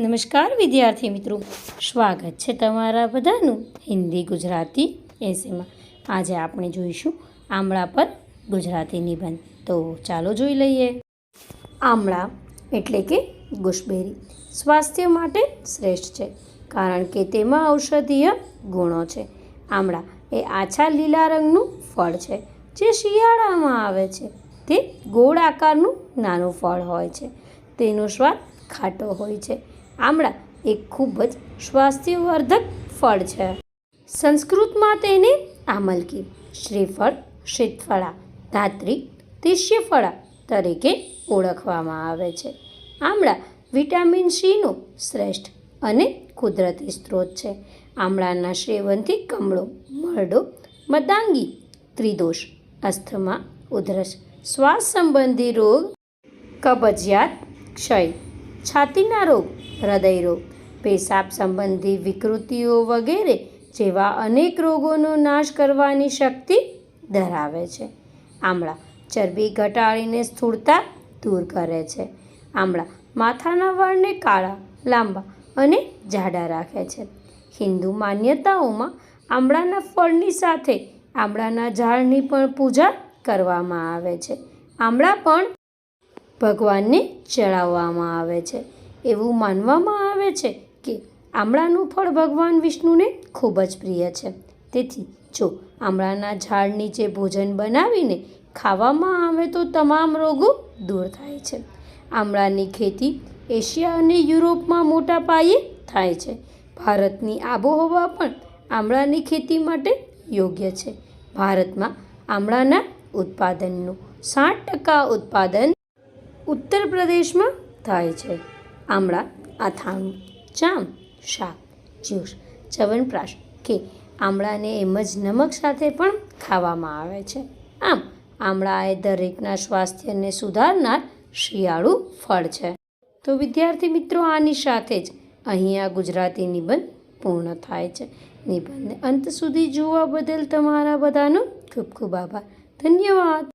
નમસ્કાર વિદ્યાર્થી મિત્રો. સ્વાગત છે તમારા બધાનું હિન્દી ગુજરાતી એસેમાં આજે આપણે જોઈશું આમળા પર ગુજરાતી નિબંધ. તો ચાલો જોઈ લઈએ. આમળા એટલે કે ગુસબેરી સ્વાસ્થ્ય માટે શ્રેષ્ઠ છે, કારણ કે તેમાં ઔષધીય ગુણો છે. આમળા એ આછા લીલા રંગનું ફળ છે, જે શિયાળામાં આવે છે. તે ગોળ આકારનું નાનું ફળ હોય છે. તેનો સ્વાદ ખાટો હોય છે. આમળા એક ખૂબ જ સ્વાસ્થ્યવર્ધક ફળ છે. સંસ્કૃતમાં તેને આમલકી, શ્રીફળ શ્રીતફળા ધાત્રી, તિષ્યફળા તરીકે ઓળખવામાં આવે છે. આમળા વિટામિન સીનો શ્રેષ્ઠ અને કુદરતી સ્ત્રોત છે. આમળાના સેવનથી કમળો, મરડો, મદાંગી, ત્રિદોષ, અસ્થમા, ઉધરસ, શ્વાસ સંબંધી રોગ, કબજિયાત, ક્ષય, છાતીના રોગ હૃદય રોગ પેશાબ સંબંધી વિકૃતિઓ વગેરે જેવા અનેક રોગોનો નાશ કરવાની શક્તિ ધરાવે છે. આમળા ચરબી ઘટાડીને સ્થૂળતા દૂર કરે છે. આમળા માથાના વાળને કાળા, લાંબા અને જાડા રાખે છે. હિન્દુ માન્યતાઓમાં આમળાના ફળની સાથે આમળાના ઝાડની પણ પૂજા કરવામાં આવે છે. આમળા પણ ભગવાનને ચડાવવામાં આવે છે. એવું માનવામાં આવે છે કે આમળાનું ફળ ભગવાન વિષ્ણુને ખૂબ જ પ્રિય છે. તેથી જો આમળાના ઝાડ નીચે ભોજન બનાવીને ખાવામાં આવે તો તમામ રોગો દૂર થાય છે. આમળાની ખેતી એશિયા અને યુરોપમાં મોટા પાયે થાય છે. ભારતની આબોહવા પણ આમળાની ખેતી માટે યોગ્ય છે. ભારતમાં આમળાના ઉત્પાદનનું સાઠ ટકા ઉત્પાદન ઉત્તર પ્રદેશમાં થાય છે. આમળા અથાણું જામ, શાક જ્યુસ ચવનપ્રાશ કે આમળાને એમ જ નમક સાથે પણ ખાવામાં આવે છે. આમ, આમળા એ દરેકના સ્વાસ્થ્યને સુધારનાર શિયાળુ ફળ છે. તો વિદ્યાર્થી મિત્રો, આની સાથે જ અહીંયા ગુજરાતી નિબંધ પૂર્ણ થાય છે. નિબંધને અંત સુધી જોવા બદલ તમારા બધાનો ખૂબ ખૂબ આભાર. ધન્યવાદ.